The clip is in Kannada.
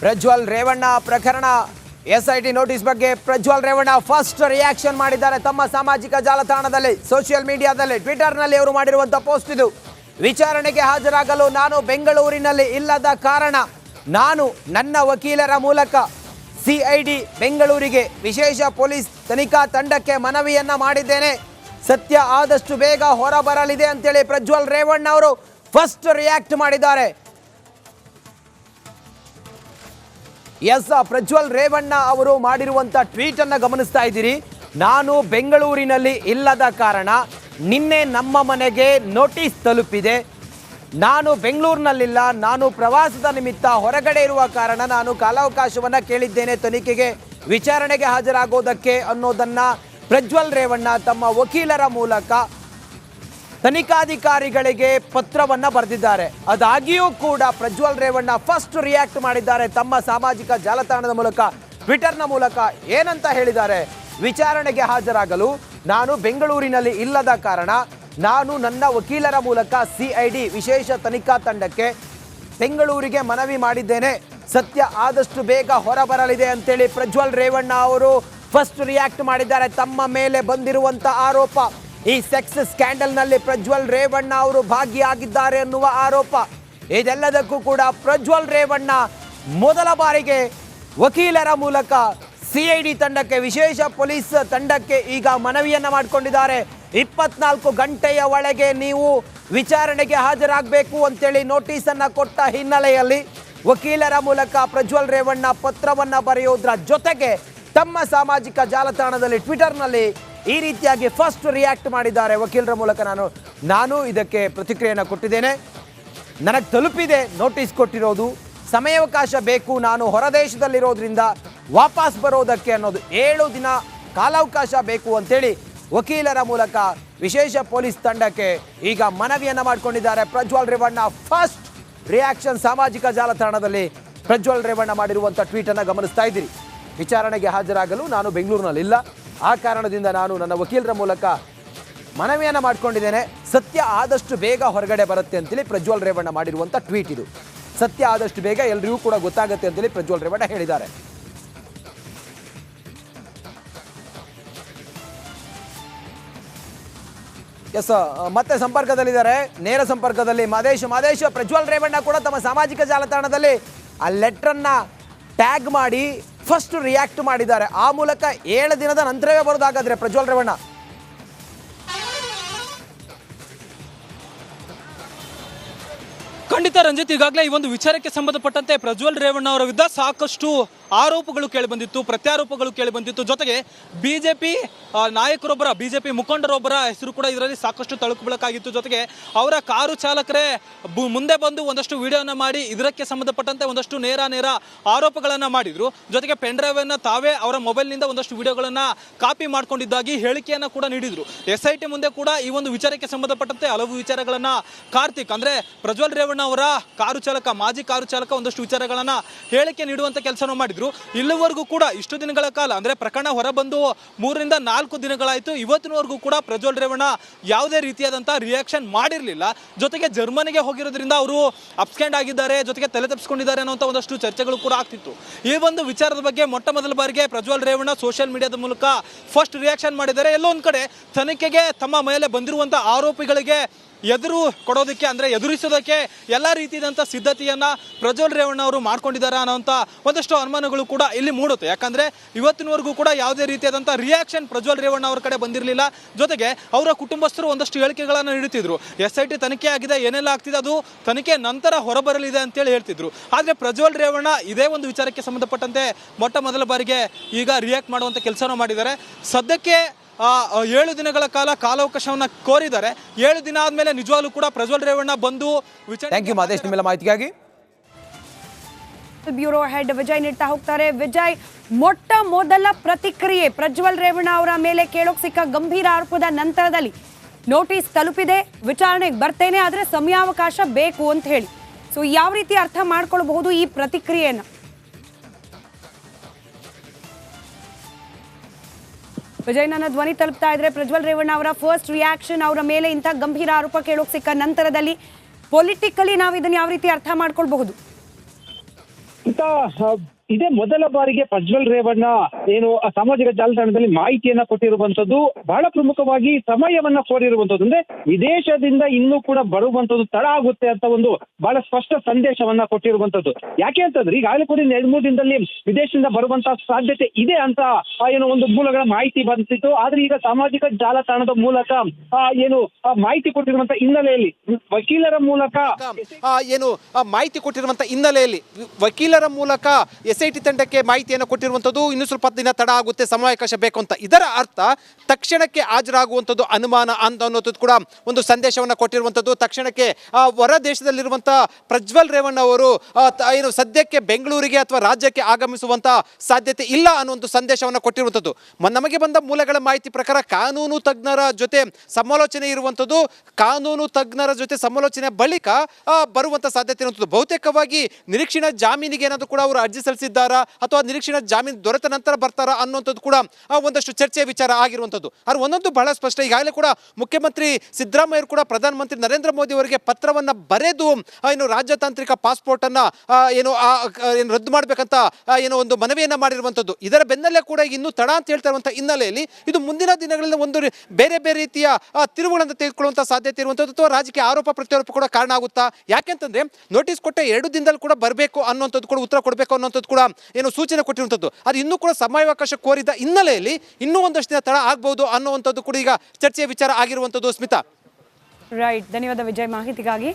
ಪ್ರಜ್ವಲ್ ರೇವಣ್ಣ ಪ್ರಕರಣ. ಎಸ್ ಐ ಟಿ ನೋಟಿಸ್ ಬಗ್ಗೆ ಪ್ರಜ್ವಲ್ ರೇವಣ್ಣ ಫಸ್ಟ್ ರಿಯಾಕ್ಷನ್ ಮಾಡಿದ್ದಾರೆ. ತಮ್ಮ ಸಾಮಾಜಿಕ ಜಾಲತಾಣದಲ್ಲಿ, ಸೋಷಿಯಲ್ ಮೀಡಿಯಾದಲ್ಲಿ, ಟ್ವಿಟರ್ನಲ್ಲಿ ಅವರು ಮಾಡಿರುವಂಥ ಪೋಸ್ಟ್ ಇದು. ವಿಚಾರಣೆಗೆ ಹಾಜರಾಗಲು ನಾನು ಬೆಂಗಳೂರಿನಲ್ಲಿ ಇಲ್ಲದ ಕಾರಣ ನಾನು ನನ್ನ ವಕೀಲರ ಮೂಲಕ ಸಿಐಡಿ ಬೆಂಗಳೂರಿಗೆ ವಿಶೇಷ ಪೊಲೀಸ್ ತನಿಖಾ ತಂಡಕ್ಕೆ ಮನವಿಯನ್ನ ಮಾಡಿದ್ದೇನೆ. ಸತ್ಯ ಆದಷ್ಟು ಬೇಗ ಹೊರಬರಲಿದೆ ಅಂತೇಳಿ ಪ್ರಜ್ವಲ್ ರೇವಣ್ಣ ಅವರು ಫಸ್ಟ್ ರಿಯಾಕ್ಟ್ ಮಾಡಿದ್ದಾರೆ. ಎಸ್ ಪ್ರಜ್ವಲ್ ರೇವಣ್ಣ ಅವರು ಮಾಡಿರುವಂಥ ಟ್ವೀಟ್ ಅನ್ನ ಗಮನಿಸ್ತಾ ಇದ್ದೀರಿ. ನಾನು ಬೆಂಗಳೂರಿನಲ್ಲಿ ಇಲ್ಲದ ಕಾರಣ ನಿನ್ನೆ ನಮ್ಮ ಮನೆಗೆ ನೋಟಿಸ್ ತಲುಪಿದೆ. ನಾನು ಬೆಂಗಳೂರಿನಲ್ಲಿಲ್ಲ, ನಾನು ಪ್ರವಾಸದ ನಿಮಿತ್ತ ಹೊರಗಡೆ ಇರುವ ಕಾರಣ ನಾನು ಕಾಲಾವಕಾಶವನ್ನ ಕೇಳಿದ್ದೇನೆ. ತನಿಖೆಗೆ ವಿಚಾರಣೆಗೆ ಹಾಜರಾಗೋದಕ್ಕೆ ಅನ್ನೋದನ್ನ ಪ್ರಜ್ವಲ್ ರೇವಣ್ಣ ತಮ್ಮ ವಕೀಲರ ಮೂಲಕ ತನಿಖಾಧಿಕಾರಿಗಳಿಗೆ ಪತ್ರವನ್ನ ಬರೆದಿದ್ದಾರೆ. ಅದಾಗಿಯೂ ಕೂಡ ಪ್ರಜ್ವಲ್ ರೇವಣ್ಣ ಫಸ್ಟ್ ರಿಯಾಕ್ಟ್ ಮಾಡಿದ್ದಾರೆ. ತಮ್ಮ ಸಾಮಾಜಿಕ ಜಾಲತಾಣದ ಮೂಲಕ ಟ್ವಿಟರ್ನ ಮೂಲಕ ಏನಂತ ಹೇಳಿದ್ದಾರೆ? ವಿಚಾರಣೆಗೆ ಹಾಜರಾಗಲು ನಾನು ಬೆಂಗಳೂರಿನಲ್ಲಿ ಇಲ್ಲದ ಕಾರಣ ನಾನು ನನ್ನ ವಕೀಲರ ಮೂಲಕ ಸಿಐಡಿ ವಿಶೇಷ ತನಿಖಾ ತಂಡಕ್ಕೆ ಬೆಂಗಳೂರಿಗೆ ಮನವಿ ಮಾಡಿದ್ದೇನೆ. ಸತ್ಯ ಆದಷ್ಟು ಬೇಗ ಹೊರಬರಲಿದೆ ಅಂತೇಳಿ ಪ್ರಜ್ವಲ್ ರೇವಣ್ಣ ಅವರು ಫಸ್ಟ್ ರಿಯಾಕ್ಟ್ ಮಾಡಿದ್ದಾರೆ. ತಮ್ಮ ಮೇಲೆ ಬಂದಿರುವಂತ ಆರೋಪ ಈ ಸೆಕ್ಸ್ ಸ್ಕ್ಯಾಂಡಲ್ನಲ್ಲಿ ಪ್ರಜ್ವಲ್ ರೇವಣ್ಣ ಅವರು ಭಾಗಿಯಾಗಿದ್ದಾರೆ ಅನ್ನುವ ಆರೋಪ. ಇದೆಲ್ಲದಕ್ಕೂ ಕೂಡ ಪ್ರಜ್ವಲ್ ರೇವಣ್ಣ ಮೊದಲ ಬಾರಿಗೆ ವಕೀಲರ ಮೂಲಕ ಸಿಐಡಿ ತಂಡಕ್ಕೆ, ವಿಶೇಷ ಪೊಲೀಸ್ ತಂಡಕ್ಕೆ ಈಗ ಮನವಿಯನ್ನ ಮಾಡಿಕೊಂಡಿದ್ದಾರೆ. ಇಪ್ಪತ್ನಾಲ್ಕು ಗಂಟೆಯ ಒಳಗೆ ನೀವು ವಿಚಾರಣೆಗೆ ಹಾಜರಾಗಬೇಕು ಅಂತೇಳಿ ನೋಟಿಸ್ ಅನ್ನ ಕೊಟ್ಟ ಹಿನ್ನೆಲೆಯಲ್ಲಿ ವಕೀಲರ ಮೂಲಕ ಪ್ರಜ್ವಲ್ ರೇವಣ್ಣ ಪತ್ರವನ್ನ ಬರೆಯೋದ್ರ ಜೊತೆಗೆ ತಮ್ಮ ಸಾಮಾಜಿಕ ಜಾಲತಾಣದಲ್ಲಿ ಟ್ವಿಟರ್ನಲ್ಲಿ ಈ ರೀತಿಯಾಗಿ ಫಸ್ಟ್ ರಿಯಾಕ್ಟ್ ಮಾಡಿದ್ದಾರೆ ವಕೀಲರ ಮೂಲಕ ನಾನು ನಾನು ಇದಕ್ಕೆ ಪ್ರತಿಕ್ರಿಯೆಯನ್ನು ಕೊಟ್ಟಿದ್ದೇನೆ. ನನಗೆ ತಲುಪಿದೆ ನೋಟಿಸ್ ಕೊಟ್ಟಿರೋದು. ಸಮಯಾವಕಾಶ ಬೇಕು, ನಾನು ಹೊರದೇಶದಲ್ಲಿರೋದ್ರಿಂದ ವಾಪಸ್ ಬರೋದಕ್ಕೆ ಅನ್ನೋದು ಏಳು ದಿನ ಕಾಲಾವಕಾಶ ಬೇಕು ಅಂತೇಳಿ ವಕೀಲರ ಮೂಲಕ ವಿಶೇಷ ಪೊಲೀಸ್ ತಂಡಕ್ಕೆ ಈಗ ಮನವಿಯನ್ನು ಮಾಡಿಕೊಂಡಿದ್ದಾರೆ. ಪ್ರಜ್ವಲ್ ರೇವಣ್ಣ ಫಸ್ಟ್ ರಿಯಾಕ್ಷನ್ ಸಾಮಾಜಿಕ ಜಾಲತಾಣದಲ್ಲಿ ಪ್ರಜ್ವಲ್ ರೇವಣ್ಣ ಮಾಡಿರುವಂಥ ಟ್ವೀಟನ್ನು ಗಮನಿಸ್ತಾ ಇದ್ದೀರಿ. ವಿಚಾರಣೆಗೆ ಹಾಜರಾಗಲು ನಾನು ಬೆಂಗಳೂರಿನಲ್ಲಿಲ್ಲ. ಆ ಕಾರಣದಿಂದ ನಾನು ನನ್ನ ವಕೀಲರ ಮೂಲಕ ಮನವಿಯನ್ನು ಮಾಡಿಕೊಂಡಿದ್ದೇನೆ. ಸತ್ಯ ಆದಷ್ಟು ಬೇಗ ಹೊರಗಡೆ ಬರುತ್ತೆ ಅಂತೇಳಿ ಪ್ರಜ್ವಲ್ ರೇವಣ್ಣ ಮಾಡಿರುವಂಥ ಟ್ವೀಟ್ ಇದು. ಸತ್ಯ ಆದಷ್ಟು ಬೇಗ ಎಲ್ರಿಗೂ ಕೂಡ ಗೊತ್ತಾಗುತ್ತೆ ಅಂತೇಳಿ ಪ್ರಜ್ವಲ್ ರೇವಣ್ಣ ಹೇಳಿದ್ದಾರೆ. ಎಸ್ ಮತ್ತೆ ಸಂಪರ್ಕದಲ್ಲಿದ್ದಾರೆ. ನೇರ ಸಂಪರ್ಕದಲ್ಲಿ ಮಾದೇಶ್. ಮಾದೇಶ್, ಪ್ರಜ್ವಲ್ ರೇವಣ್ಣ ಕೂಡ ತಮ್ಮ ಸಾಮಾಜಿಕ ಜಾಲತಾಣದಲ್ಲಿ ಆ ಲೆಟ್ರನ್ನ ಟ್ಯಾಗ್ ಮಾಡಿ ಫಸ್ಟ್ ರಿಯಾಕ್ಟ್ ಮಾಡಿದ್ದಾರೆ. ಆ ಮೂಲಕ ಏಳು ದಿನದ ನಂತರವೇ ಬರೋದಾಗಾದ್ರೆ ಪ್ರಜ್ವಲ್ ರೇವಣ್ಣ. ಖಂಡಿತ ರಂಜಿತ್ ಈಗಾಗಲೇ ಈ ಒಂದು ವಿಚಾರಕ್ಕೆ ಸಂಬಂಧಪಟ್ಟಂತೆ ಪ್ರಜ್ವಲ್ ರೇವಣ್ಣ ಅವರ ವಿರುದ್ಧ ಸಾಕಷ್ಟು ಆರೋಪಗಳು ಕೇಳಿಬಂದಿತ್ತು ಪ್ರತ್ಯಾರೋಪಗಳು ಕೇಳಿಬಂದಿತ್ತು ಜೊತೆಗೆ ಬಿಜೆಪಿ ನಾಯಕರೊಬ್ಬರ ಬಿಜೆಪಿ ಮುಖಂಡರೊಬ್ಬರ ಹೆಸರು ಕೂಡ ಇದರಲ್ಲಿ ಸಾಕಷ್ಟು ತಳುಕುಬಳಕಾಗಿತ್ತು ಜೊತೆಗೆ ಅವರ ಕಾರು ಚಾಲಕರೇ ಮುಂದೆ ಬಂದು ಒಂದಷ್ಟು ವಿಡಿಯೋನ ಮಾಡಿ, ಇದಕ್ಕೆ ಸಂಬಂಧಪಟ್ಟಂತೆ ಒಂದಷ್ಟು ನೇರ ನೇರ ಆರೋಪಗಳನ್ನು ಮಾಡಿದ್ರು. ಜೊತೆಗೆ ಪೆನ್ ತಾವೇ ಅವರ ಮೊಬೈಲ್ನಿಂದ ಒಂದಷ್ಟು ವಿಡಿಯೋಗಳನ್ನ ಕಾಪಿ ಮಾಡ್ಕೊಂಡಿದ್ದಾಗಿ ಹೇಳಿಕೆಯನ್ನು ಕೂಡ ನೀಡಿದ್ರು. ಎಸ್ ಮುಂದೆ ಕೂಡ ಈ ಒಂದು ವಿಚಾರಕ್ಕೆ ಸಂಬಂಧಪಟ್ಟಂತೆ ಹಲವು ವಿಚಾರಗಳನ್ನ ಕಾರ್ತಿಕ್, ಅಂದ್ರೆ ಪ್ರಜ್ವಲ್ ರೇವಣ್ಣ ಅವರ ಕಾರು ಚಾಲಕ, ಮಾಜಿ ಕಾರು ಚಾಲಕ ಒಂದಷ್ಟು ವಿಚಾರಗಳನ್ನ ಹೇಳಿಕೆ ನೀಡುವಂತ ಕೆಲಸವನ್ನು ಮಾಡಿದ್ರು. ಇಲ್ಲಿವರೆಗೂ ಕೂಡ ಇಷ್ಟು ದಿನಗಳ ಕಾಲ, ಅಂದ್ರೆ ಪ್ರಕರಣ ಹೊರಬಂದು ಮೂರರಿಂದ ನಾಲ್ಕು ದಿನಗಳಾಯಿತು, ಇವತ್ತಿನವರೆಗೂ ಕೂಡ ಪ್ರಜ್ವಲ್ ರೇವಣ್ಣ ಯಾವುದೇ ರೀತಿಯಾದಂತಹ ರಿಯಾಕ್ಷನ್ ಮಾಡಿರಲಿಲ್ಲ. ಜೊತೆಗೆ ಜರ್ಮನಿಗೆ ಹೋಗಿರೋದ್ರಿಂದ ಅವರು ಅಪ್ಸ್ಕ್ಯಾಂಡ್ ಆಗಿದ್ದಾರೆ, ಜೊತೆಗೆ ತಲೆ ತಪ್ಪಿಸ್ಕೊಂಡಿದ್ದಾರೆ ಅನ್ನೋ ಒಂದಷ್ಟು ಚರ್ಚೆಗಳು ಕೂಡ ಆಗ್ತಿತ್ತು. ಈ ಒಂದು ವಿಚಾರದ ಬಗ್ಗೆ ಮೊಟ್ಟ ಮೊದಲ ಬಾರಿಗೆ ಪ್ರಜ್ವಲ್ ರೇವಣ್ಣ ಸೋಷಿಯಲ್ ಮೀಡಿಯಾದ ಮೂಲಕ ಫಸ್ಟ್ ರಿಯಾಕ್ಷನ್ ಮಾಡಿದ್ದಾರೆ. ಎಲ್ಲೋ ಕಡೆ ತನಿಖೆಗೆ ತಮ್ಮ ಮೇಲೆ ಬಂದಿರುವಂತ ಆರೋಪಿಗಳಿಗೆ ಎದುರು ಕೊಡೋದಕ್ಕೆ ಅಂದ್ರೆ ಎದುರಿಸೋದಕ್ಕೆ ಎಲ್ಲ ರೀತಿಯಾದಂಥ ಸಿದ್ಧತೆಯನ್ನ ಪ್ರಜ್ವಲ್ ರೇವಣ್ಣ ಅವರು ಮಾಡ್ಕೊಂಡಿದ್ದಾರೆ ಅನ್ನೋಂಥ ಒಂದಷ್ಟು ಅನುಮಾನಗಳು ಕೂಡ ಇಲ್ಲಿ ಮೂಡುತ್ತೆ. ಯಾಕಂದ್ರೆ ಇವತ್ತಿನವರೆಗೂ ಕೂಡ ಯಾವುದೇ ರೀತಿಯಾದಂಥ ರಿಯಾಕ್ಷನ್ ಪ್ರಜ್ವಲ್ ರೇವಣ್ಣ ಅವರ ಕಡೆ ಬಂದಿರಲಿಲ್ಲ. ಜೊತೆಗೆ ಅವರ ಕುಟುಂಬಸ್ಥರು ಒಂದಷ್ಟು ಹೇಳಿಕೆಗಳನ್ನು ನೀಡುತ್ತಿದ್ರು. ಎಸ್ ಐ ಟಿ ತನಿಖೆ ಆಗಿದೆ, ಏನೆಲ್ಲ ಆಗ್ತಿದೆ ಅದು ತನಿಖೆ ನಂತರ ಹೊರಬರಲಿದೆ ಅಂತೇಳಿ ಹೇಳ್ತಿದ್ರು. ಆದ್ರೆ ಪ್ರಜ್ವಲ್ ರೇವಣ್ಣ ಇದೇ ಒಂದು ವಿಚಾರಕ್ಕೆ ಸಂಬಂಧಪಟ್ಟಂತೆ ಮೊಟ್ಟ ಮೊದಲ ಬಾರಿಗೆ ಈಗ ರಿಯಾಕ್ಟ್ ಮಾಡುವಂತ ಕೆಲಸನೂ ಮಾಡಿದ್ದಾರೆ. ಸದ್ಯಕ್ಕೆ ಏಳು ದಿನಗಳ ಕಾಲ ಕಾಲಾವಕಾಶವನ್ನು ಕೋರಿದ್ದಾರೆ. ಏಳು ದಿನ ಆದಮೇಲೆ ನಿಜವಾಗ್ಲೂ ಕೂಡ ಪ್ರಜ್ವಲ್ ರೇವಣ್ಣ ಬಂದು ಥ್ಯಾಂಕ್ ಯು ಮಾದೇಶ್ ನಿಮ್ಮೆಲ್ಲ ಮಾಹಿತಿಗಾಗಿ. ಬ್ಯೂರೋ ಹೆಡ್ ವಿಜಯ್ ನೀಡ್ತಾ ಹೋಗ್ತಾರೆ. ವಿಜಯ್ ಮೊಟ್ಟ ಮೊದಲ ಪ್ರತಿಕ್ರಿಯೆ ಪ್ರಜ್ವಲ್ ರೇವಣ್ಣ ಅವರ ಮೇಲೆ ಕೇಳೋಕ್ ಸಿಕ್ಕ ಗಂಭೀರ ಆರೋಪದ ನಂತರದಲ್ಲಿ ನೋಟಿಸ್ ತಲುಪಿದೆ. ವಿಚಾರಣೆಗೆ ಬರ್ತೇನೆ ಆದರೆ ಸಮಯಾವಕಾಶ ಬೇಕು ಅಂತ ಹೇಳಿ. ಸೊ ಯಾವ ರೀತಿ ಅರ್ಥ ಮಾಡ್ಕೊಳ್ಬಹುದು ಈ ಪ್ರತಿಕ್ರಿಯೆನ ವಿಜಯ್, ನನ್ನ ಧ್ವನಿ ತಲುಪ್ತಾ ಇದ್ರೆ ಪ್ರಜ್ವಲ್ ರೇವಣ್ಣ ಅವರ ಫಸ್ಟ್ ರಿಯಾಕ್ಷನ್ ಅವರ ಮೇಲೆ ಇಂಥ ಗಂಭೀರ ಆರೋಪ ಕೇಳೋಕೆ ಸಿಕ್ಕ ನಂತರದಲ್ಲಿ ಪೊಲಿಟಿಕಲಿ ನಾವು ಇದನ್ನ ಯಾವ ರೀತಿ ಅರ್ಥ ಮಾಡ್ಕೊಳ್ಬಹುದು? ಇದೇ ಮೊದಲ ಬಾರಿಗೆ ಪ್ರಜ್ವಲ್ ರೇವಣ್ಣ ಏನು ಸಾಮಾಜಿಕ ಜಾಲತಾಣದಲ್ಲಿ ಮಾಹಿತಿಯನ್ನ ಕೊಟ್ಟಿರುವಂತದ್ದು ಬಹಳ ಪ್ರಮುಖವಾಗಿ ಸಮಯವನ್ನ ಕೋರಿರುವಂತದ್ದು. ಅಂದ್ರೆ ವಿದೇಶದಿಂದ ಇನ್ನೂ ಕೂಡ ಬರುವಂತದ್ದು ತಡ ಆಗುತ್ತೆ ಅಂತ ಒಂದು ಬಹಳ ಸ್ಪಷ್ಟ ಸಂದೇಶವನ್ನ ಕೊಟ್ಟಿರುವಂತದ್ದು. ಯಾಕೆ ಅಂತಂದ್ರೆ ಈಗಾಗಲೇ ಕೂಡ ಎರಡು ಮೂರು ದಿನದಲ್ಲಿ ವಿದೇಶದಿಂದ ಬರುವಂತಹ ಸಾಧ್ಯತೆ ಇದೆ ಅಂತ ಏನು ಒಂದು ಮೂಲಗಳ ಮಾಹಿತಿ ಬಂದಿತ್ತು. ಆದ್ರೆ ಈಗ ಸಾಮಾಜಿಕ ಜಾಲತಾಣದ ಮೂಲಕ ಏನು ಮಾಹಿತಿ ಕೊಟ್ಟಿರುವಂತ ಹಿನ್ನೆಲೆಯಲ್ಲಿ ವಕೀಲರ ಮೂಲಕ ಏನು ಮಾಹಿತಿ ಕೊಟ್ಟಿರುವಂತಹ ಹಿನ್ನೆಲೆಯಲ್ಲಿ ವಕೀಲರ ಮೂಲಕ ಎಸ್ ಐ ಟಿ ತಂಡಕ್ಕೆ ಮಾಹಿತಿಯನ್ನು ಕೊಟ್ಟಿರುವಂಥದ್ದು ಇನ್ನೂ ಸ್ವಲ್ಪ ದಿನ ತಡ ಆಗುತ್ತೆ ಸಮಯಾವಕಾಶ ಬೇಕು ಅಂತ. ಇದರ ಅರ್ಥ ತಕ್ಷಣಕ್ಕೆ ಹಾಜರಾಗುವಂಥದ್ದು ಅನುಮಾನ ಅಂತ ಅನ್ನೋದು ಕೂಡ ಒಂದು ಸಂದೇಶವನ್ನು ಕೊಟ್ಟಿರುವಂಥದ್ದು. ತಕ್ಷಣಕ್ಕೆ ಹೊರ ದೇಶದಲ್ಲಿರುವಂಥ ಪ್ರಜ್ವಲ್ ರೇವಣ್ಣ ಅವರು ಏನು ಸದ್ಯಕ್ಕೆ ಬೆಂಗಳೂರಿಗೆ ಅಥವಾ ರಾಜ್ಯಕ್ಕೆ ಆಗಮಿಸುವಂಥ ಸಾಧ್ಯತೆ ಇಲ್ಲ ಅನ್ನುವಂಥ ಸಂದೇಶವನ್ನು ಕೊಟ್ಟಿರುವಂಥದ್ದು. ನಮಗೆ ಬಂದ ಮೂಲಗಳ ಮಾಹಿತಿ ಪ್ರಕಾರ ಕಾನೂನು ತಜ್ಞರ ಜೊತೆ ಸಮಾಲೋಚನೆ ಇರುವಂಥದ್ದು, ಕಾನೂನು ತಜ್ಞರ ಜೊತೆ ಸಮಾಲೋಚನೆ ಬಳಿಕ ಬರುವಂಥ ಸಾಧ್ಯತೆ ಇರುವಂಥದ್ದು. ಬಹುತೇಕವಾಗಿ ನಿರೀಕ್ಷಣಾ ಜಾಮೀನಿಗೆ ಏನಾದರೂ ಕೂಡ ಅವರು ಅರ್ಜಿ ಸಲ್ಲಿಸಿದ್ದಾರಾ ಅಥವಾ ನಿರೀಕ್ಷಣಾ ಜಾಮೀನು ದೊರೆತ ನಂತರ ಬರ್ತಾರಾ ಅನ್ನುವಂಥದ್ದು ಕೂಡ ಒಂದಷ್ಟು ಚರ್ಚೆಯ ವಿಚಾರ ಆಗಿರುವಂಥದ್ದು. ಆದರೆ ಒಂದೊಂದು ಬಹಳ ಸ್ಪಷ್ಟ. ಈಗಾಗಲೇ ಕೂಡ ಮುಖ್ಯಮಂತ್ರಿ ಸಿದ್ದರಾಮಯ್ಯರು ಕೂಡ ಪ್ರಧಾನಮಂತ್ರಿ ನರೇಂದ್ರ ಮೋದಿ ಅವರಿಗೆ ಪತ್ರವನ್ನು ಬರೆದು ಏನು ರಾಜತಾಂತ್ರಿಕ ಪಾಸ್ಪೋರ್ಟನ್ನು ಏನು ಏನು ರದ್ದು ಮಾಡಬೇಕಂತ ಏನು ಒಂದು ಮನವಿಯನ್ನು ಮಾಡಿರುವಂಥದ್ದು. ಇದರ ಬೆನ್ನಲ್ಲೇ ಕೂಡ ಇನ್ನೂ ತಡ ಅಂತ ಹೇಳ್ತಾ ಹಿನ್ನೆಲೆಯಲ್ಲಿ ಇದು ಮುಂದಿನ ದಿನಗಳಲ್ಲಿ ಒಂದು ಬೇರೆ ಬೇರೆ ರೀತಿಯ ತಿರುವುಗಳನ್ನು ತೆಗೆದುಕೊಳ್ಳುವಂಥ ಸಾಧ್ಯತೆ ಇರುವಂಥದ್ದು ಅಥವಾ ರಾಜಕೀಯ ಆರೋಪ ಪ್ರತ್ಯಾರೋಪ ಕೂಡ ಕಾರಣ ಆಗುತ್ತಾ? ಯಾಕೆಂತಂದ್ರೆ ನೋಟಿಸ್ ಕೊಟ್ಟ ಎರಡು ದಿನದಲ್ಲಿ ಕೂಡ ಬರಬೇಕು ಅನ್ನುವಂಥದ್ದು ಕೂಡ, ಉತ್ತರ ಕೊಡಬೇಕು ಅನ್ನುವಂಥದ್ದು ಕೂಡ ಏನು ಸೂಚನೆ ಕೊಟ್ಟಿರುವಂಥದ್ದು. ಅದು ಇನ್ನೂ ಕೂಡ ಸಮಯಾವಕಾಶ ಕೋರಿದ ಹಿನ್ನೆಲೆಯಲ್ಲಿ ಇನ್ನೂ ಒಂದಷ್ಟು ದಿನ ತಡ ಆಗ್ಬೋದು ಅನ್ನುವಂಥದ್ದು ಕೂಡ ಈಗ ಚರ್ಚೆಯ ವಿಚಾರ ಆಗಿರುವಂಥದ್ದು ಸ್ಮಿತಾ. ರೈಟ್ ಧನ್ಯವಾದ ವಿಜಯ್ ಮಾಹಿತಿಗಾಗಿ.